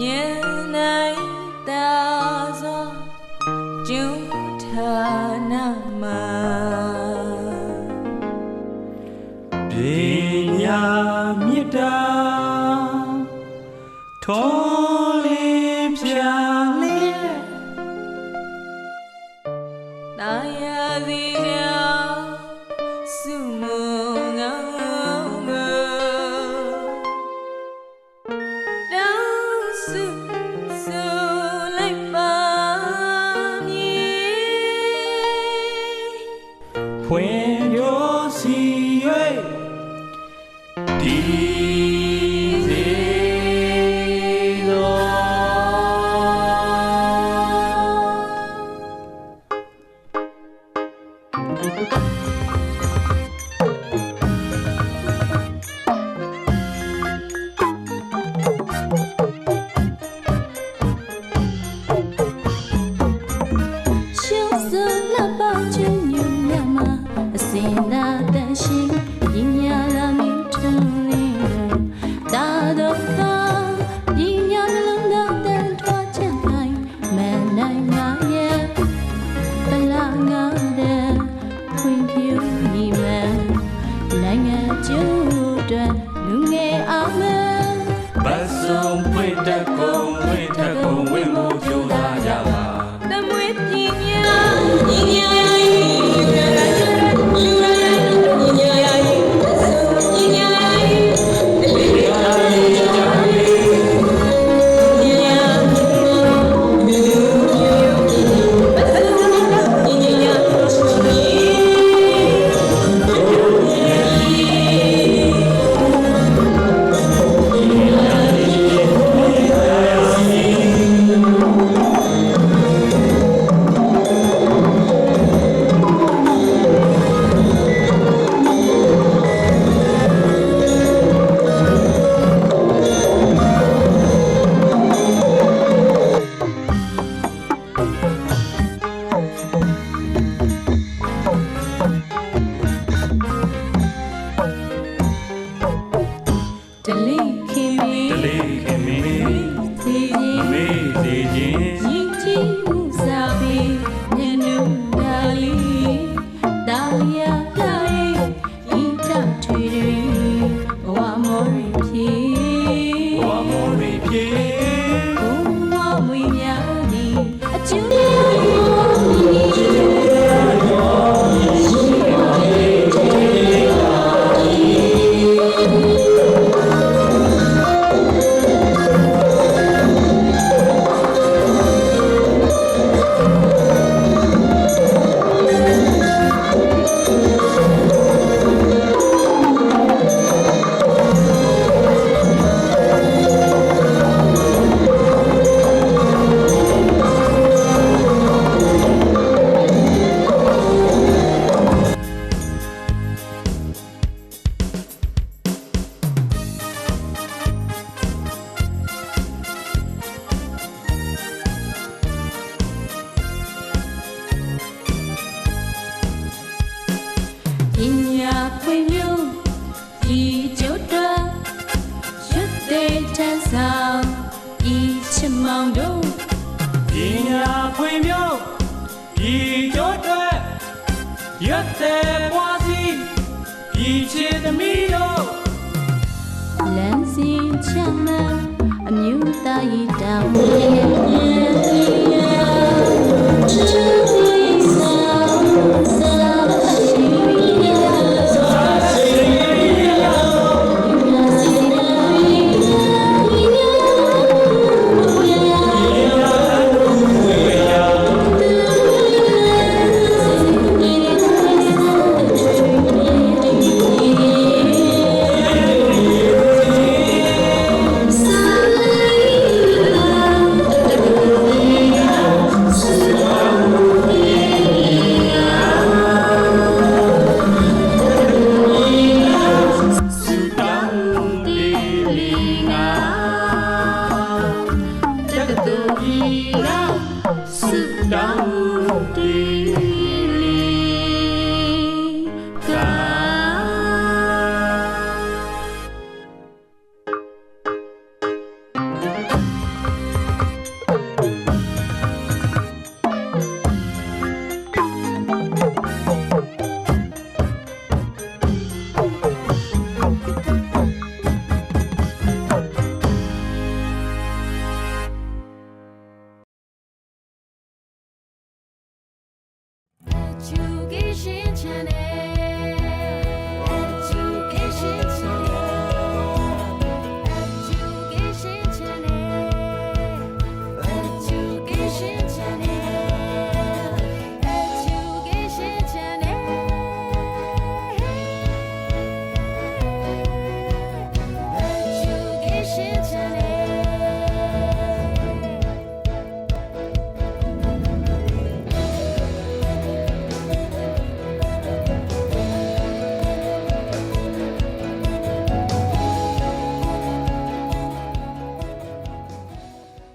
မြတ်တာထော Chiều xưa, lá. com သက်ပွားစီပြည်ချစ်သမီးတို့လမ်းစင်ချမ်းသာအမျိုးသားရတောင်းရဲ့ရဲ့ချစ်